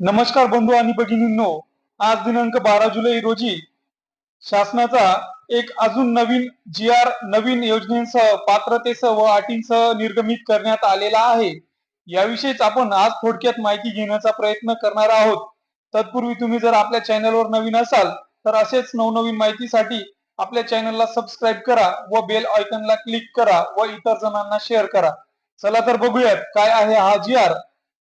नमस्कार बंधू आणि भगिनींनो आज दिनांक बारा जुलै रोजी शासनाचा एक अजून नवीन जी आर नवीन योजनेसह पात्रतेसह व अटींसह निर्गमित करण्यात आलेला आहे. याविषयीच आपण आज थोडक्यात माहिती घेण्याचा प्रयत्न करणार आहोत. तत्पूर्वी तुम्ही जर आपल्या चॅनलवर नवीन असाल तर असेच नवनवीन माहितीसाठी आपल्या चॅनलला सबस्क्राईब करा व बेल आयकनला क्लिक करा व इतर जणांना शेअर करा. चला तर बघूयात काय आहे हा जी आर.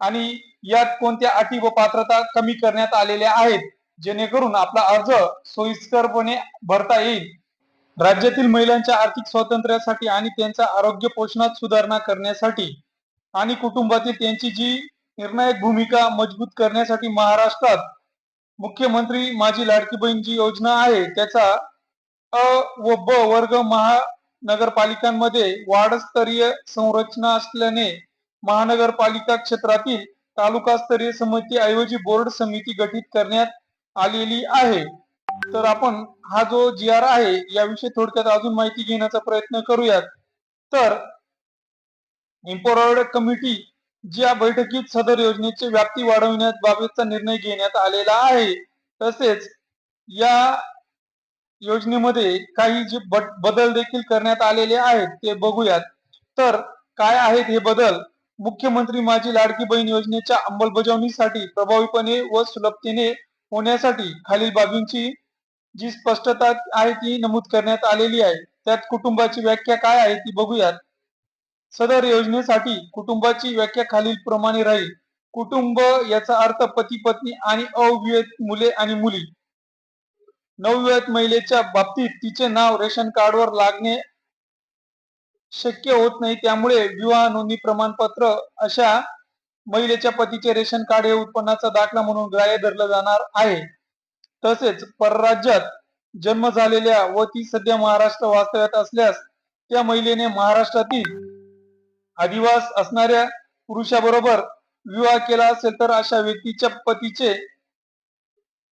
आणि यात कोणत्या अटी व पात्रता कमी करण्यात आलेल्या आहेत जेणेकरून आपला अर्ज सोयीस्करपणे भरता येईल. राज्यातील महिलांच्या आर्थिक स्वातंत्र्यासाठी आणि त्यांचा आरोग्य पोषणात सुधारणा करण्यासाठी आणि कुटुंबातील त्यांची जी निर्णायक भूमिका मजबूत करण्यासाठी महाराष्ट्रात मुख्यमंत्री माझी लाडकी बहीण जी योजना आहे त्याचा अ व ब वर्ग महानगरपालिकांमध्ये वाढस्तरीय संरचना असल्याने महानगरपालिका क्षेत्रातील तालुकास्तरीय समिती ऐवजी बोर्ड समिती गठीत करण्यात आलेली आहे. तर आपण हा जो जी आर आहे याविषयी थोडक्यात अजून माहिती घेण्याचा प्रयत्न करूयात. तर इम्पॉर्ड कमिटी ज्या बैठकीत सदर योजनेची व्याप्ती वाढवण्यात बाबतचा निर्णय घेण्यात आलेला आहे. तसेच या योजनेमध्ये काही जे बदल देखील करण्यात आलेले आहेत ते बघूयात. तर काय आहेत हे बदल? मुख्यमंत्री माझी लाडकी बहीण योजनेच्या अंमलबजावणीसाठी प्रभावीपणे व सुलभतेने होण्यासाठी खालील बाबींची जी स्पष्टता आहे ती नमूद करण्यात आलेली आहे. त्यात कुटुंबाची व्याख्या काय आहे ती बघूयात. सदर योजनेसाठी कुटुंबाची व्याख्या खालील प्रमाणे राहील. कुटुंब याचा अर्थ पती पत्नी आणि अविवाहित मुले आणि मुली. नवविवाहित महिलेच्या बाबतीत तिचे नाव रेशन कार्डवर लागणे शक्य होत नाही. त्यामुळे विवाह नोंदणी प्रमाणपत्र अशा महिलेच्या पतीचे रेशन कार्ड हे उत्पन्नाचा दाखला म्हणून ग्राह्य धरलं जाणार आहे. तसेच परराज्यात जन्म झालेल्या व ती सध्या महाराष्ट्र वास्तव्यात असल्यास त्या महिलेने महाराष्ट्रातील अधिवास असणाऱ्या पुरुषाबरोबर विवाह केला असेल तर अशा व्यक्तीच्या पतीचे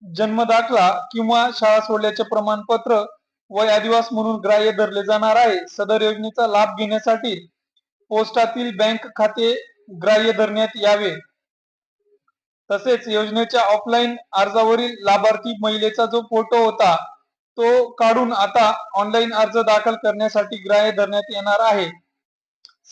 जन्म दाखला किंवा शाळा सोडल्याचे प्रमाणपत्र वय आदिवास म्हणून ग्राह्य धरले जाणार आहे. सदर योजनेचा लाभ घेण्यासाठी पोस्टातील बँक खाते ग्राह्य धरण्यात यावे. तसेच योजनेच्या ऑफलाईन अर्जावरील लाभार्थी महिलेचा जो फोटो होता तो काढून आता ऑनलाईन अर्ज दाखल करण्यासाठी ग्राह्य धरण्यात येणार आहे.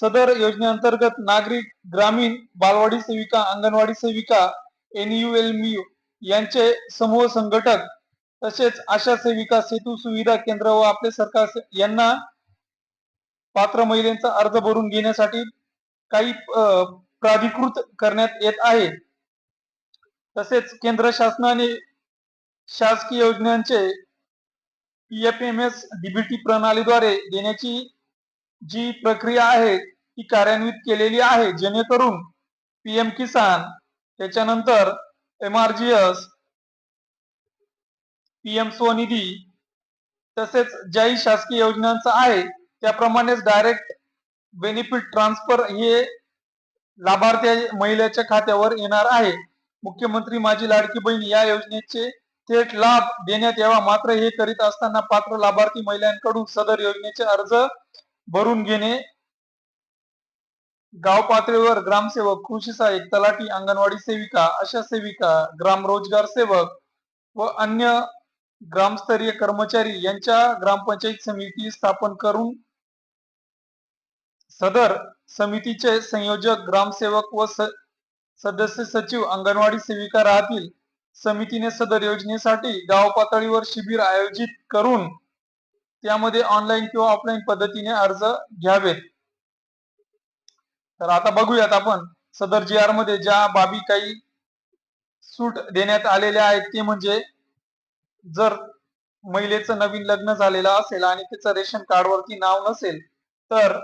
सदर योजनेअंतर्गत नागरिक ग्रामीण बालवाडी सेविका अंगणवाडी सेविका एनयूएलमी यांचे समूह संघटक तसेच आशा सेविका सेतू सुविधा केंद्र व आपले सरकार यांना पात्र महिलेचा अर्ज भरून घेण्यासाठी काही प्राधिकृत करण्यात येत आहे. तसेच केंद्र शासनाने शासकीय योजनांचे पीएफएमएस डीबीटी प्रणालीद्वारे देण्याची जी प्रक्रिया आहे ती कार्यान्वित केलेली आहे. जेणेकरून पीएम किसान त्याच्यानंतर एमआरजीएस पीएम स्वनिधी तसेच ज्याही शासकीय योजनांचा आहे त्याप्रमाणेच डायरेक्ट बेनिफिट ट्रान्सफर हे लाभार्थी महिलेच्या खात्यावर येणार आहे. मुख्यमंत्री माझी लाडकी बहीण या योजनेचे थेट लाभ देण्यात यावा. मात्र हे करीत असताना पात्र लाभार्थी महिलांकडून सदर योजनेचे अर्ज भरून घेणे गाव पातळीवर ग्रामसेवक कृषी सहाय्यक तलाठी अंगणवाडी सेविका अशा सेविका ग्राम रोजगार सेवक व अन्य ग्रामस्तरीय कर्मचारी यांच्या ग्रामपंचायत समिती स्थापन करून सदर समितीचे संयोजक ग्रामसेवक व सदस्य सचिव अंगणवाडी सेविका राहतील. समितीने सदर योजनेसाठी गाव पातळीवर शिबिर आयोजित करून त्यामध्ये ऑनलाईन किंवा ऑफलाईन पद्धतीने अर्ज घ्यावेत. तर आता बघूयात आपण सदर जी आरमध्ये ज्या बाबी काही सूट देण्यात आलेल्या आहेत ते म्हणजे जर महिलेचं नवीन लग्न झालेलं असेल आणि त्याचं रेशन कार्ड वरती नाव नसेल तर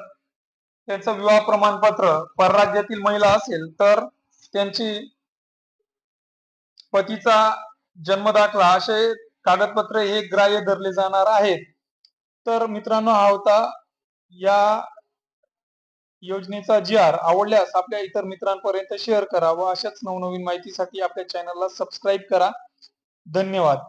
त्यांचं विवाह प्रमाणपत्र परराज्यातील महिला असेल तर त्यांची पतीचा जन्म दाखला असे कागदपत्र हे ग्राह्य धरले जाणार आहेत तर मित्रांनो हा होता या योजनेचा जी आर आवडल्यास आपल्या इतर मित्रांपर्यंत शेअर करा व अशाच नवनवीन माहितीसाठी आपल्या चॅनलला सबस्क्राईब करा. धन्यवाद.